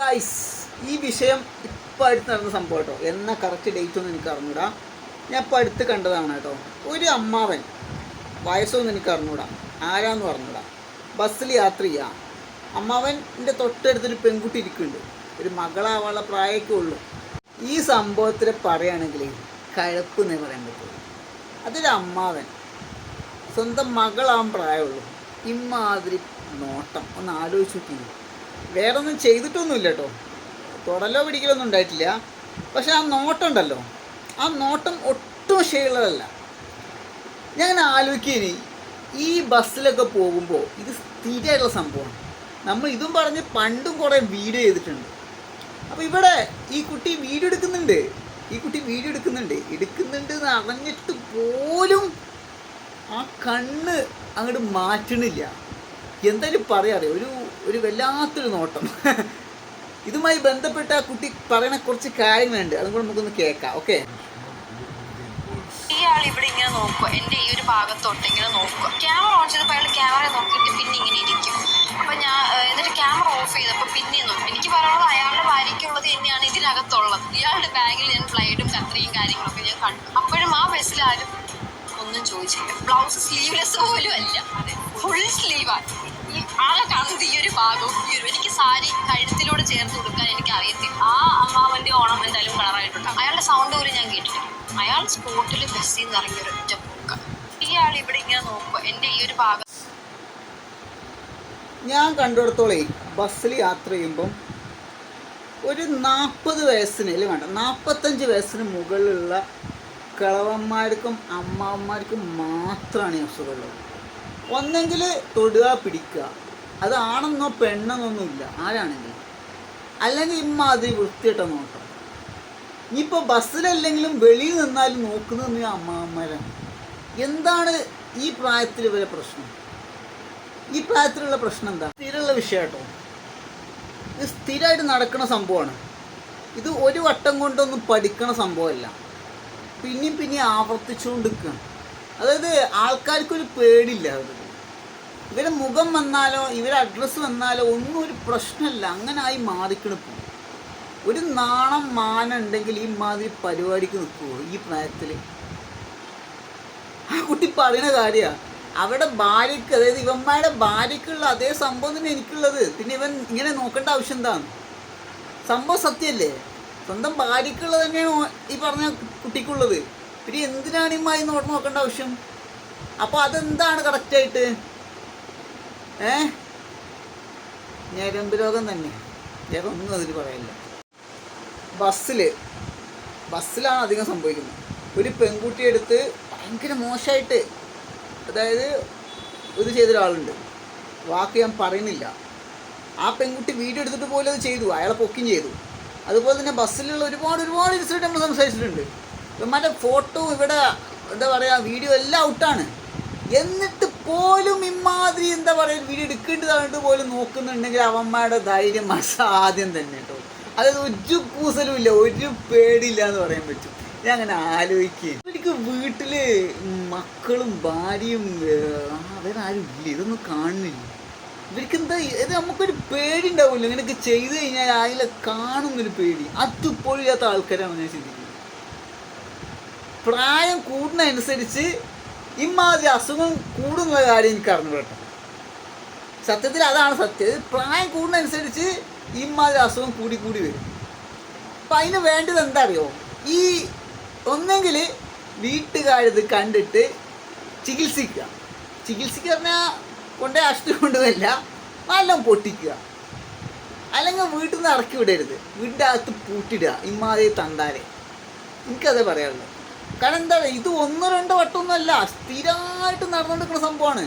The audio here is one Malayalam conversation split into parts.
ഗൈസ് ഈ വിഷയം ഇപ്പം അടുത്ത് നടന്ന സംഭവം കേട്ടോ എന്ന കറക്റ്റ് ഡേറ്റ് ഒന്നും എനിക്ക് അറിഞ്ഞൂടാ. ഞാൻ ഇപ്പം അടുത്ത് കണ്ടതാണ് കേട്ടോ ഒരു അമ്മാവൻ വയസ്സൊന്നും എനിക്ക് അറിഞ്ഞൂടാ. ആരാന്ന് പറഞ്ഞൂടാ. ബസ്സിൽ യാത്ര ചെയ്യാം. അമ്മാവന്റെ തൊട്ടടുത്തൊരു പെൺകുട്ടി ഇരിക്കുന്നുണ്ട്. ഒരു മകളാവാനുള്ള പ്രായമൊക്കെ ഉള്ളൂ. ഈ സംഭവത്തിൽ പറയുകയാണെങ്കിൽ കഴപ്പ് എന്നേ പറയാൻ പറ്റുള്ളൂ അതൊരു അമ്മാവൻ. സ്വന്തം മകളാവാൻ പ്രായമുള്ളൂ. ഇമ്മാതിരി നോട്ടം. ഒന്ന് ആലോചിച്ചിട്ടില്ല വേറെ ഒന്നും ചെയ്തിട്ടൊന്നുമില്ല കേട്ടോ തൊടലോ പിടിക്കലൊന്നും ഉണ്ടായിട്ടില്ല. പക്ഷെ ആ നോട്ടം ഉണ്ടല്ലോ ആ നോട്ടം ഒട്ടും ശരിയുള്ളതല്ല. ഞാൻ ആലോചിക്കേനി ഈ ബസ്സിലൊക്കെ പോകുമ്പോൾ ഇത് സ്ഥിരമായിട്ടുള്ള സംഭവമാണ്. നമ്മൾ ഇതും പറഞ്ഞ് പണ്ടും കുറേ വീഡിയോ ചെയ്തിട്ടുണ്ട്. അപ്പോൾ ഇവിടെ ഈ കുട്ടി വീഡിയോ എടുക്കുന്നുണ്ട്. ഈ കുട്ടി വീഡിയോ എടുക്കുന്നുണ്ട്. എടുക്കുന്നുണ്ട് എന്ന് അറിഞ്ഞിട്ട് പോലും ആ കണ്ണ് അങ്ങോട്ട് മാറ്റണില്ല. എന്തായാലും പറയാറേ ഒരു ഒരു വല്ലാത്തൊരു നോട്ടം. ഇതുമായി ബന്ധപ്പെട്ട ആ കുട്ടി പറയുന്ന കുറച്ച് കാര്യങ്ങളുണ്ട്. അതും കൂടെ നമുക്കൊന്ന് കേൾക്കാം. ഓക്കെ ഇയാൾ ഇവിടെ ഇങ്ങനെ നോക്കുക. എന്റെ ഈ ഒരു ഭാഗത്തോട്ട് ഇങ്ങനെ നോക്കുക. ക്യാമറ ഓൺ ചെയ്തപ്പോൾ അയാൾ ക്യാമറ നോക്കിയിട്ട് പിന്നെ ഇങ്ങനെ ഇരിക്കും. അപ്പം ഞാൻ എന്നിട്ട് ക്യാമറ ഓഫ് ചെയ്തപ്പോൾ പിന്നെ നോക്കും. എനിക്ക് പറയാനുള്ളത് അയാളുടെ ഭാര്യയ്ക്കുള്ളത് തന്നെയാണ് ഇതിനകത്തുള്ളത്. ഇയാളുടെ ബാഗിൽ ഞാൻ ഫ്ലൈഡും കത്രിയും കാര്യങ്ങളൊക്കെ ഞാൻ കണ്ടു. അപ്പോഴും ആ ബസ്സിൽ ആരും ഒന്നും ചോദിച്ചില്ല. ബ്ലൗസ് സ്ലീവ്ലെസ് പോലും അല്ല. ഫുൾ സ്ലീവാണ് ആകെ കാണുന്നത് ഈ ഒരു ഭാഗവും ഈ ഒരു എനിക്ക് സാരി കഴുത്തിലൂടെ ചേർത്ത് കൊടുക്കാൻ എനിക്ക് അറിയത്തില്ല. ആ അമ്മാവന്റെ ഓണം എന്തായാലും കളറായിട്ടുണ്ട് അയാളുടെ സൗണ്ട് പോലും ഞാൻ കേട്ടിട്ടില്ല. അയാൾ സ്പോട്ടിൽ ബസ്സിൽ നിന്ന് ഇറങ്ങിയ ഒരു ഒറ്റ പോക്ക ഇയാൾ ഇവിടെ ഇങ്ങനെ നോക്കുക എന്റെ ഈ ഒരു ഭാഗം ഞാൻ കണ്ടിടത്തോളേ ബസ്സിൽ യാത്ര ചെയ്യുമ്പം ഒരു നാൽപ്പത് വയസ്സിന് അല്ലെങ്കിൽ വേണ്ട നാൽപ്പത്തഞ്ച് വയസ്സിന് മുകളിലുള്ള കിളവന്മാർക്കും അമ്മാവന്മാർക്കും മാത്രമാണ് ഈ അസുഖമുള്ളത് ഒന്നെങ്കിൽ തൊടുക പിടിക്കുക. അത് ആണെന്നോ പെണ്ണെന്നൊന്നുമില്ല ആരാണെങ്കിലും. അല്ലെങ്കിൽ ഇമ്മാതിരി വൃത്തിയിട്ട നോട്ടം. ഇനിയിപ്പോൾ ബസ്സിലല്ലെങ്കിലും വെളിയിൽ നിന്നാലും നോക്കുന്നത് ഈ അമ്മാമ്മരാണ് എന്താണ് ഈ പ്രായത്തിൽ വരെ പ്രശ്നം? ഈ പ്രായത്തിലുള്ള പ്രശ്നം എന്താ? സ്ഥിരമുള്ള വിഷയം കേട്ടോ. ഇത് സ്ഥിരമായിട്ട് നടക്കുന്ന സംഭവമാണ്. ഇത് ഒരു വട്ടം കൊണ്ടൊന്നും പഠിക്കണ സംഭവമല്ല. പിന്നെയും പിന്നെയും ആവർത്തിച്ചുകൊണ്ടിരിക്കുകയാണ് അതായത് ആൾക്കാർക്കൊരു പേടില്ല അവരുടെ ഇവരെ മുഖം വന്നാലോ ഇവരെ അഡ്രസ്സ് വന്നാലോ ഒന്നും ഒരു പ്രശ്നമില്ല. അങ്ങനെ ആയി മാറിക്കണിപ്പോൾ ഒരു നാണം മാനം ഉണ്ടെങ്കിൽ ഈ മാതിരി പരിപാടിക്ക് നിൽക്കുമോ ഈ പ്രായത്തിൽ ആ കുട്ടി പറയുന്ന കാര്യമാണ് അവിടെ ഭാര്യക്ക് അതായത് ഇവന്മാരുടെ ഭാര്യക്കുള്ള അതേ സംഭവം തന്നെ എനിക്കുള്ളത്. പിന്നെ ഇവൻ ഇങ്ങനെ നോക്കേണ്ട ആവശ്യം എന്താണ്? സംഭവം സത്യമല്ലേ സ്വന്തം ഭാര്യക്കുള്ളത് തന്നെയാണ് ഈ പറഞ്ഞ കുട്ടിക്കുള്ളത്. പിന്നെ എന്തിനാണ് ഈ മായി നോക്കേണ്ട ആവശ്യം? അപ്പോൾ അതെന്താണ് കറക്റ്റായിട്ട് ഏ? ഞരമ്പ് രോഗം തന്നെ. വേറെ ഒന്നും അതിൽ പറയില്ല ബസ്സിൽ ബസ്സിലാണ് അധികം സംഭവിക്കുന്നത്. ഒരു പെൺകുട്ടിയെ എടുത്ത് ഭയങ്കര മോശമായിട്ട് അതായത് ഇത് ചെയ്തൊരാളുണ്ട്. വാക്ക് ഞാൻ പറയുന്നില്ല. ആ പെൺകുട്ടി വീഡിയോ എടുത്തിട്ട് പോലും അത് ചെയ്തു. അയാളെ പൊക്കിയും ചെയ്തു. അതുപോലെ തന്നെ ബസ്സിലുള്ള ഒരുപാട് ഒരുപാട് ഇൻസിഡന്റ് നമ്മൾ സംസാരിച്ചിട്ടുണ്ട്. മറ്റേ ഫോട്ടോ ഇവിടെ എന്താ പറയുക വീഡിയോ എല്ലാം ഔട്ടാണ് എന്നിട്ട് പോലും ഇമാതിരി എന്താ പറയുക വീഡിയോ എടുക്കേണ്ടതായിട്ട് പോലും നോക്കുന്നുണ്ടെങ്കിൽ അവന്മാരുടെ ധൈര്യം അസാധ്യം തന്നെ കേട്ടോ. അതായത് ഒരു കൂസലും ഇല്ല ഒരു പേടിയില്ല എന്ന് പറയാൻ പറ്റും. ഞാൻ അങ്ങനെ ആലോചിക്കുകയും എനിക്ക് വീട്ടിൽ മക്കളും ഭാര്യയും വേറെ ആരും ഇല്ല. ഇതൊന്നും കാണുന്നില്ല. ഇവർക്ക് എന്താ ഇത് നമുക്കൊരു പേടി ഉണ്ടാവില്ല. ഇങ്ങനെയൊക്കെ ചെയ്തു കഴിഞ്ഞാൽ അതിലെ കാണുന്നൊരു പേടി. അതുപോലും ഇല്ലാത്ത ആൾക്കാരാണ് ഞാൻ ചിന്തിക്കുന്നത്. പ്രായം കൂടുന്നതനുസരിച്ച് ഇമാതിരി അസുഖം കൂടുന്ന കാര്യം എനിക്ക് അറിഞ്ഞു കേട്ടോ. സത്യത്തിൽ അതാണ് സത്യം. പ്രായം കൂടുന്നതനുസരിച്ച് ഇമാതിരി അസുഖം കൂടി കൂടി വരും. അപ്പം അതിന് വേണ്ടത് എന്താ അറിയോ ഈ ഒന്നെങ്കിൽ വീട്ടുകാരിത് കണ്ടിട്ട് ചികിത്സിക്കുക. ചികിത്സിക്കുക പറഞ്ഞാൽ കൊണ്ടേ ആശുപത്രി കൊണ്ടുവല്ല നല്ല പൊട്ടിക്കുക. അല്ലെങ്കിൽ വീട്ടിൽ നിന്ന് ഇറക്കി വിടരുത്. വീടിന്റെ അകത്ത് പൂട്ടിടുക. ഇമാതിരി തണ്ടാരെ എനിക്കതേ പറയാനുള്ളൂ. കാരണം എന്താ ഇത് ഒന്നോ രണ്ടോ വട്ടമൊന്നുമല്ല സ്ഥിരമായിട്ട് നടന്നുകൊണ്ടിരിക്കുന്ന സംഭവമാണ്.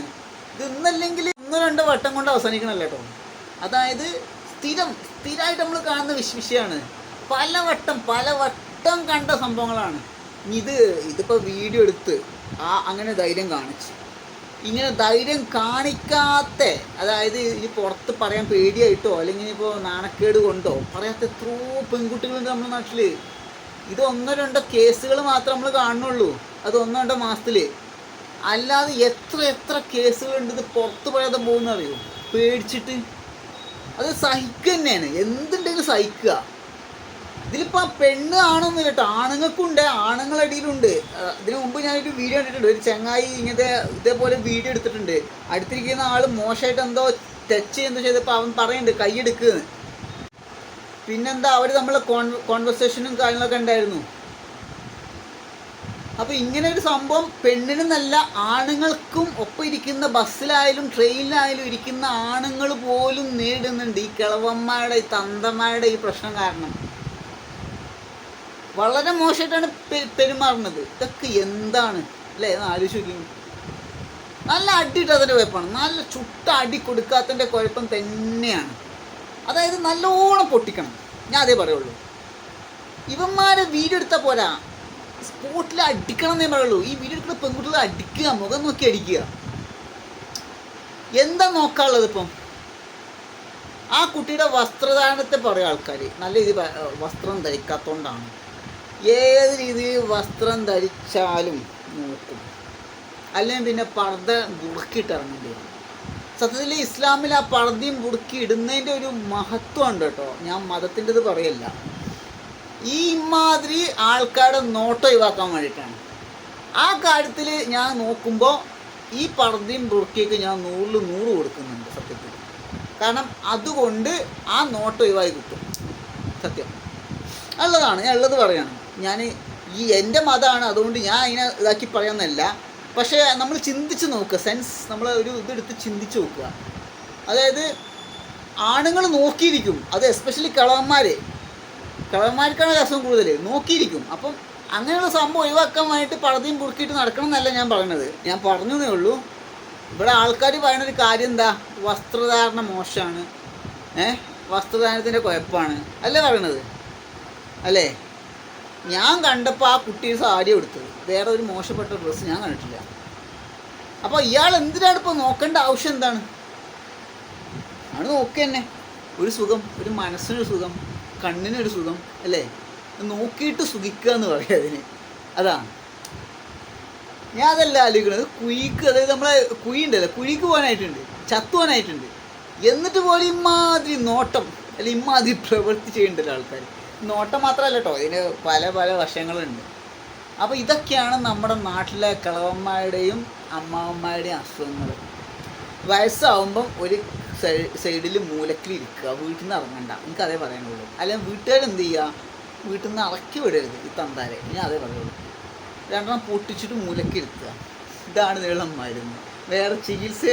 ഇത് ഇന്നല്ലെങ്കിൽ ഒന്നോ രണ്ടോ വട്ടം കൊണ്ട് അവസാനിക്കണല്ലോ കേട്ടോ. അതായത് സ്ഥിരം സ്ഥിരമായിട്ട് നമ്മൾ കാണുന്ന വിഷ വിഷയമാണ്. പല വട്ടം പല വട്ടം കണ്ട സംഭവങ്ങളാണ്. ഇത് ഇതിപ്പോൾ വീഡിയോ എടുത്ത് ആ അങ്ങനെ ധൈര്യം കാണിച്ചു. ഇങ്ങനെ ധൈര്യം കാണിക്കാത്ത അതായത് ഇനി പുറത്ത് പറയാൻ പേടിയായിട്ടോ അല്ലെങ്കിൽ ഇപ്പോൾ നാണക്കേട് കൊണ്ടോ പറയാത്ത എത്രയോ പെൺകുട്ടികളുണ്ട് നമ്മുടെ നാട്ടിൽ ഇത് ഒന്നോ രണ്ടോ കേസുകൾ മാത്രം നമ്മൾ കാണുന്നുള്ളൂ. അത് ഒന്നോ രണ്ടോ മാസത്തിൽ അല്ലാതെ എത്ര എത്ര കേസുകളുണ്ട് ഇത് പുറത്ത് പറയാതെ പോകുന്ന അറിയോ പേടിച്ചിട്ട്. അത് സഹിക്കുക തന്നെയാണ്. എന്തുണ്ടെങ്കിലും സഹിക്കുക. ഇതിലിപ്പോൾ ആ പെണ്ണ് ആണെന്നില്ല കേട്ടോ. ആണുങ്ങൾക്കുണ്ട് ആണുങ്ങളടിയിലുണ്ട് ഇതിനു മുമ്പ് ഞാനൊരു വീഡിയോ കണ്ടിട്ടുണ്ട്. ഒരു ചങ്ങായി ഇങ്ങനത്തെ ഇതേപോലെ വീഡിയോ എടുത്തിട്ടുണ്ട്. അടുത്തിരിക്കുന്ന ആൾ മോശമായിട്ട് എന്തോ ടച്ച് എന്തോ ചെയ്തപ്പോൾ അവൻ പറയുന്നുണ്ട് കൈയെടുക്കുന്ന് പിന്നെന്താ അവർ നമ്മളെ കോൺ കോൺവെർസേഷനും കാര്യങ്ങളൊക്കെ ഉണ്ടായിരുന്നു. അപ്പോൾ ഇങ്ങനെ ഒരു സംഭവം പെണ്ണിനെന്നല്ല ആണുങ്ങൾക്കും ഒപ്പം ഇരിക്കുന്ന ബസ്സിലായാലും ട്രെയിനിലായാലും ഇരിക്കുന്ന ആണുങ്ങൾ പോലും നേരിടുന്നുണ്ട്. ഈ കിളവന്മാരുടെ ഈ തന്തന്മാരുടെ ഈ പ്രശ്നം കാരണം. വളരെ മോശമായിട്ടാണ് പെരുമാറുന്നത്. ഇതൊക്കെ എന്താണ്? അല്ലേ? ആലോചിക്കും നല്ല അടിയിട്ടതിന്റെ കുഴപ്പമാണ്. നല്ല ചുട്ട അടി കൊടുക്കാത്തതിന്റെ കുഴപ്പം തന്നെയാണ്. അതായത് നല്ലോണം പൊട്ടിക്കണം. ഞാൻ അതേ പറയുള്ളൂ. ഇവന്മാരെ വീഡിയോ എടുത്താൽ പോരാ. സ്പോട്ടിൽ അടിക്കണം എന്നേ പറയുള്ളൂ. ഈ വീഡിയോ എടുക്കുന്ന പെൺകുട്ടികൾ അടിക്കുക മുഖം നോക്കി അടിക്കുക. എന്താ നോക്കാനുള്ളത് ഇപ്പം? ആ കുട്ടിയുടെ വസ്ത്രധാരണത്തെ പറയും ആൾക്കാർ നല്ല രീതി വസ്ത്രം ധരിക്കാത്തതുകൊണ്ടാണ് ഏത് രീതിയിൽ വസ്ത്രം ധരിച്ചാലും നോക്കും. അല്ലെങ്കിൽ പിന്നെ പർദ്ദ ബുറുക്കിയിട്ട് ഇറങ്ങേണ്ടി വരും. സത്യത്തിൽ ഇസ്ലാമിൽ ആ പർദ്ദയും മുടുക്കി ഇടുന്നതിന്റെ ഒരു മഹത്വമുണ്ട് കേട്ടോ. ഞാൻ മതത്തിന്റെത് പറയല്ല. ഈ ഇമാതിരി ആൾക്കാരുടെ നോട്ടം ഒഴിവാക്കാൻ വേണ്ടിയിട്ടാണ്. ആ കാര്യത്തിൽ ഞാൻ നോക്കുമ്പോൾ ഈ പർദ്ദയും മുറുക്കിയൊക്കെ ഞാൻ നൂറിൽ നൂറ് കൊടുക്കുന്നുണ്ട് സത്യത്തിൽ. കാരണം അതുകൊണ്ട് ആ നോട്ടം ഒഴിവായി കിട്ടും. സത്യം. ഉള്ളതാണ് ഞാൻ ഉള്ളത് പറയണം. ഞാൻ ഈ എന്റെ മതമാണ്. അതുകൊണ്ട് ഞാൻ അതിനെ ഇതാക്കി പറയാമെന്നല്ല പക്ഷേ നമ്മൾ ചിന്തിച്ച് നോക്കുക സെൻസ് നമ്മൾ ഒരു ഇതെടുത്ത് ചിന്തിച്ച് നോക്കുക. അതായത് ആണുങ്ങൾ നോക്കിയിരിക്കും അത് എസ്പെഷ്യലി കളവന്മാർ കളവന്മാർക്കാണ് രസം കൂടുതൽ നോക്കിയിരിക്കും. അപ്പം അങ്ങനെയുള്ള സംഭവം ഒഴിവാക്കാൻ വേണ്ടിയിട്ട് പഴതിയും പുറുക്കിയിട്ട് നടക്കണം എന്നല്ല ഞാൻ പറയണത്. ഞാൻ പറഞ്ഞതേ ഉള്ളൂ ഇവിടെ ആൾക്കാർ പറയുന്ന ഒരു കാര്യം എന്താ? വസ്ത്രധാരണ മോശമാണ് ഏഹ് വസ്ത്രധാരണത്തിന്റെ കുഴപ്പമാണ് അല്ലേ പറയണത്? അല്ലേ? ഞാൻ കണ്ടപ്പോൾ ആ കുട്ടി സാരി എടുത്തത് വേറെ ഒരു മോശപ്പെട്ട ഡ്രസ്സ് ഞാൻ കണ്ടിട്ടില്ല. അപ്പോൾ ഇയാൾ എന്തിനാണ് ഇപ്പോൾ നോക്കേണ്ട ആവശ്യം എന്താണ്? ആണ് നോക്കുക തന്നെ. ഒരു സുഖം ഒരു മനസ്സിനൊരു സുഖം കണ്ണിനൊരു സുഖം അല്ലേ? നോക്കിയിട്ട് സുഖിക്കുക എന്ന് പറയാം അതിന്. അതാണ് ഞാൻ അതല്ല ആലോചിക്കുന്നത്. കുഴിക്ക് അതായത് നമ്മളെ കുഴി ഉണ്ടല്ലോ കുഴിക്ക് പോകാനായിട്ടുണ്ട് ചത്തുവാനായിട്ടുണ്ട് എന്നിട്ട് പോലും ഇമാതിരി നോട്ടം അല്ല ഇമാതിരി പ്രവൃത്തി ചെയ്യേണ്ടല്ലോ ആൾക്കാർ നോട്ടം മാത്രമല്ല കേട്ടോ ഇതിന് പല പല വശങ്ങളുണ്ട്. അപ്പോൾ ഇതൊക്കെയാണ് നമ്മുടെ നാട്ടിലെ കിളവന്മാരുടെയും അമ്മാവന്മാരുടെയും അസുഖങ്ങൾ. വയസ്സാവുമ്പം ഒരു സൈഡിൽ മൂലക്കിൽ ഇരിക്കുക. വീട്ടിൽ നിന്ന് ഇറങ്ങണ്ട. എനിക്ക് അതേ പറയാനുള്ളൂ. അല്ലെങ്കിൽ വീട്ടുകാർ എന്ത് ചെയ്യുക വീട്ടിൽ നിന്ന് ഇറക്കി വിടരുത് ഈ തന്താരെ. ഞാൻ അതേ പറയുള്ളൂ. രണ്ടെണ്ണം പൊട്ടിച്ചിട്ട് മൂലക്കിരുത്തുക ഇതാണ് നീളം മരുന്ന് വേറെ ചികിത്സ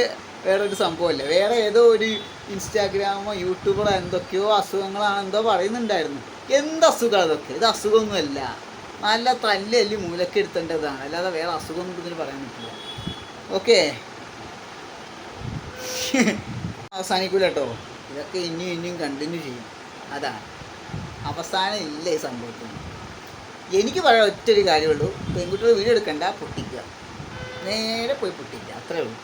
വേറെ ഒരു സംഭവമല്ല. വേറെ ഏതോ ഒരു ഇൻസ്റ്റാഗ്രാമോ യൂട്യൂബോ എന്തൊക്കെയോ അസുഖങ്ങളാണ് എന്തോ പറയുന്നുണ്ടായിരുന്നു. എന്ത് അസുഖം അതൊക്കെ ഇത് അസുഖമൊന്നുമല്ല. നല്ല തല്ല് അല്ലി മൂലക്ക് എടുത്തേണ്ടതാണ്. അല്ലാതെ വേറെ അസുഖമൊന്നും ഇതിന് പറയാൻ പറ്റില്ല. ഓക്കെ. അവസാനിക്കൂല കേട്ടോ ഇതൊക്കെ ഇനിയും ഇനിയും കണ്ടിന്യൂ ചെയ്യും. അതാണ് അവസാനം ഇല്ല ഈ സംഭവത്തിന്. എനിക്ക് പറയാൻ ഒറ്റ ഒരു കാര്യമുള്ളൂ. പെൺകുട്ടികൾ വീഡിയോ എടുക്കണ്ട പൊട്ടിക്കുക. നേരെ പോയി പൊട്ടിയില്ല അത്രേ ഉള്ളൂ.